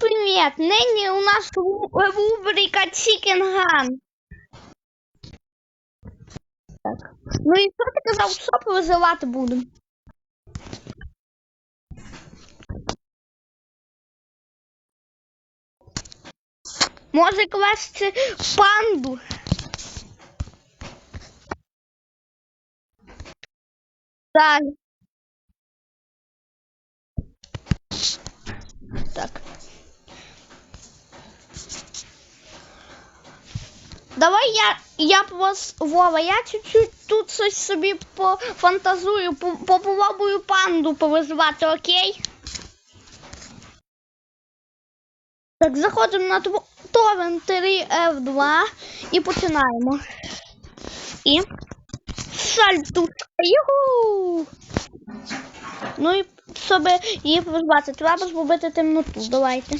привет! Нині у нас ру- рубрика Chicken Gun. Так. Ну і що ти казав, що визивати будемо? Може класти панду? Так. Так. Давай я, я вас, Вова, я чуть-чуть тут щось собі пофантазую, попробую панду повизвати, окей? Так, заходимо на торрент 3 F2 і починаємо. І сальтушка. Юху! Ну і щоб її призвати, треба зробити темноту. Давайте.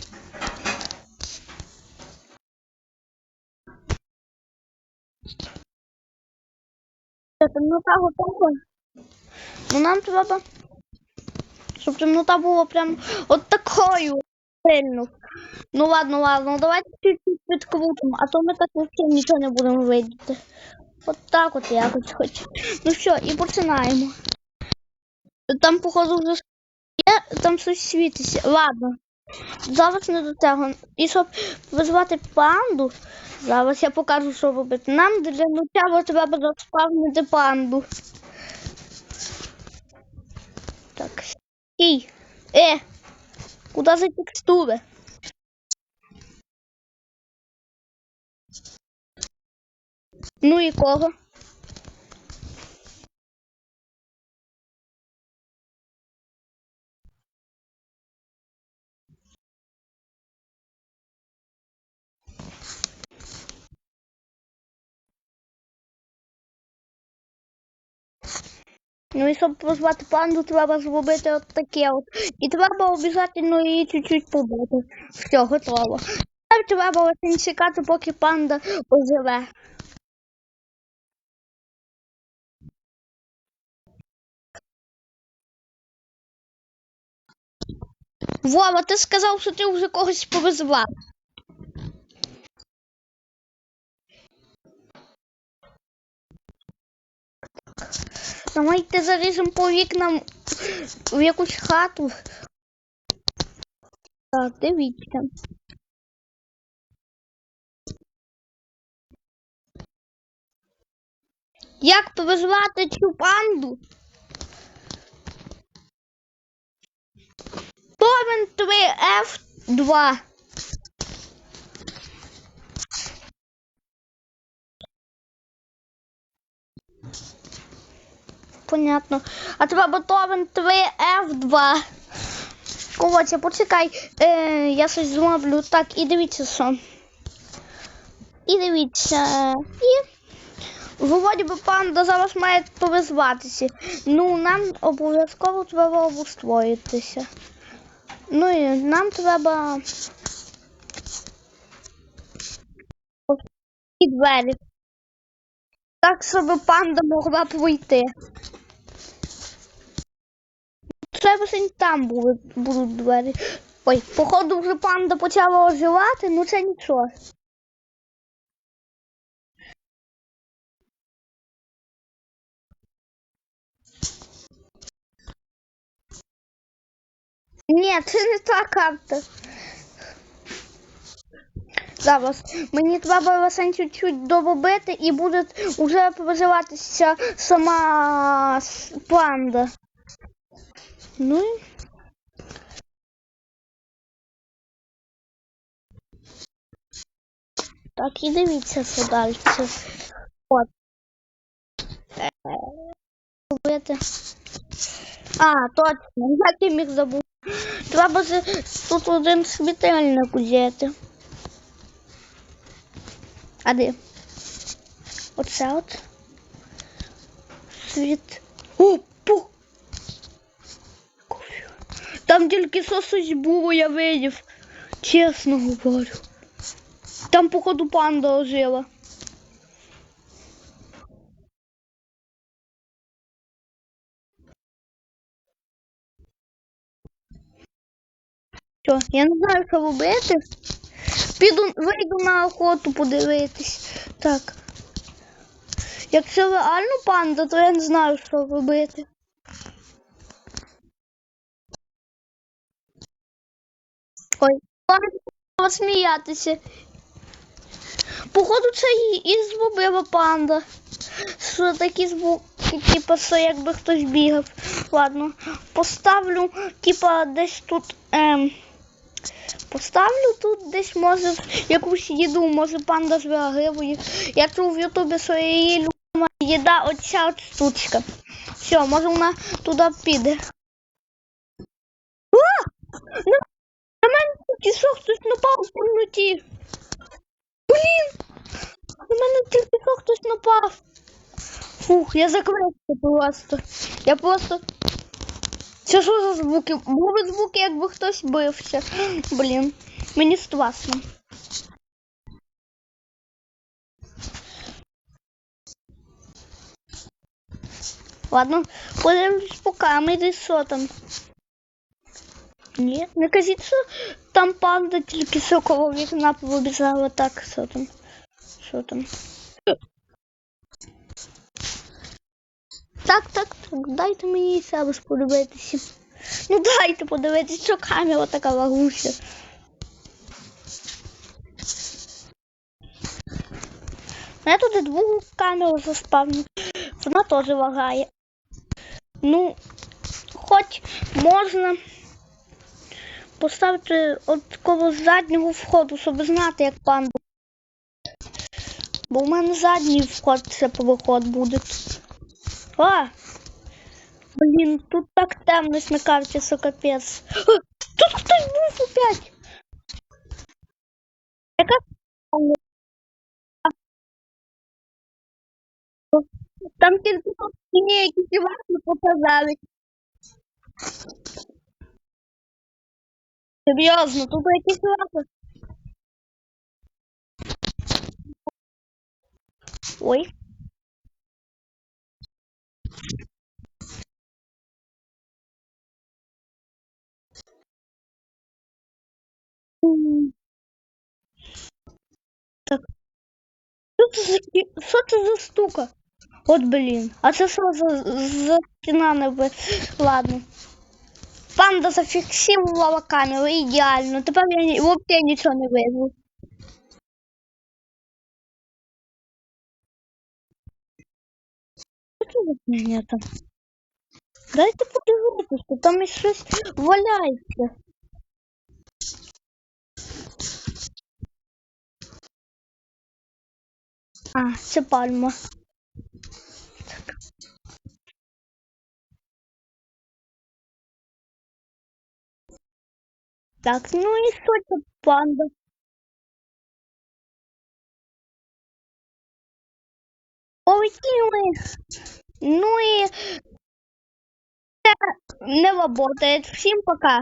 Темнота готова. Ну нам треба, щоб темнота була прям от такою сильно. Ну ладно, ладно, давайте чуть-чуть підкрутимо, а то ми так взагалі нічого не будемо видіти. От так от якось хоч. Ну що, і починаємо. Там, походу, вже є, там щось світиться. Ладно. Зараз не до цього. І щоб визвати панду, зараз я покажу, що робити. Нам для начала треба заспавнити панду. Так. Стій. Е! Куда за текстури? Ну і кого? Ну і щоб позвати панду, треба зробити от таке от. І треба обов'язково її чуть-чуть побити. Все, готово. Тепер треба лише чекати, поки панда оживе. Вова, ти сказав, що ти вже когось повизвав. Давайте заліземо по вікнам в якусь хату. Так, дивіться. Як повизвати цю панду? Торрент 3 Понятно. А треба торрент 3 F2. Коротше, почекай, е, я щось зроблю. Так, і дивіться що. І дивіться. І вроді би панда зараз має повизватися. Ну, нам обов'язково треба обустроїтися. Ну і нам треба. І двері. Так, щоб панда могла пройти. Синь там були, будуть двері. Ой, походу вже панда почала оживати, ну це нічого. Ні, це не та карта. Зараз. Мені треба лише чуть-чуть доробити і буде вже проживатися сама панда. Ну і. Так, і дивіться що далі. От. Е. А, точно, я міг забути. Треба тут один світильник взяти. А де? Оце от. Світ. О, Там тільки сосусь було, я видів. Чесно говорю. Там, походу, панда ожила. Що, я не знаю, що робити. Піду, вийду на охоту подивитись. Так. Якщо реально панда, то я не знаю, що робити. Ой, панда сміятися. Походу, це і, зробила панда. Що такі звуки, типу, що якби хтось бігав. Ладно, поставлю, типа, десь тут. Ем, поставлю тут десь, може, якусь їду, може панда зреагує. Я чув в Ютубі, що її любима їда оця от штучка. Все, може вона туди піде. О! На що хтось напав в темноті. Блін! На мене тільки що хтось напав. Фух, я закрився просто. Я просто. Це що за звуки? Були звуки, якби хтось бився. Блін, мені страшно. Ладно, подивимось по камері, що там. Ні, не кажіть, що там панда тільки що коло вікна побіжала. Так, що там? Що там? Так, так, так, дайте мені себе ж подивитися. Ну дайте подивитися, що камера така лагуща. Я тут і другу камеру заспавню. Вона теж лагає. Ну, хоч можна Поставити от коло заднього входу, щоб знати, як панду. Бо у мене задній вход це виход буде. А! Блін, тут так темно на карті, що капець. Тут хтось був опять. Яка там тільки мені якісь івахи показали. Серйозно, тут якісь івахи. Ой. М. Так. Що це за, кі- що це за штука? От блін. А це що за, за стіна не ви? Ладно. Панда зафіксувала камеру ідеально. Тепер я взагалі нічого не вижу. Дайте подивитися, там і щось валяється. А, це пальма. Так, ну що це панда? Полетіли. Ну це не работает. Всім пока.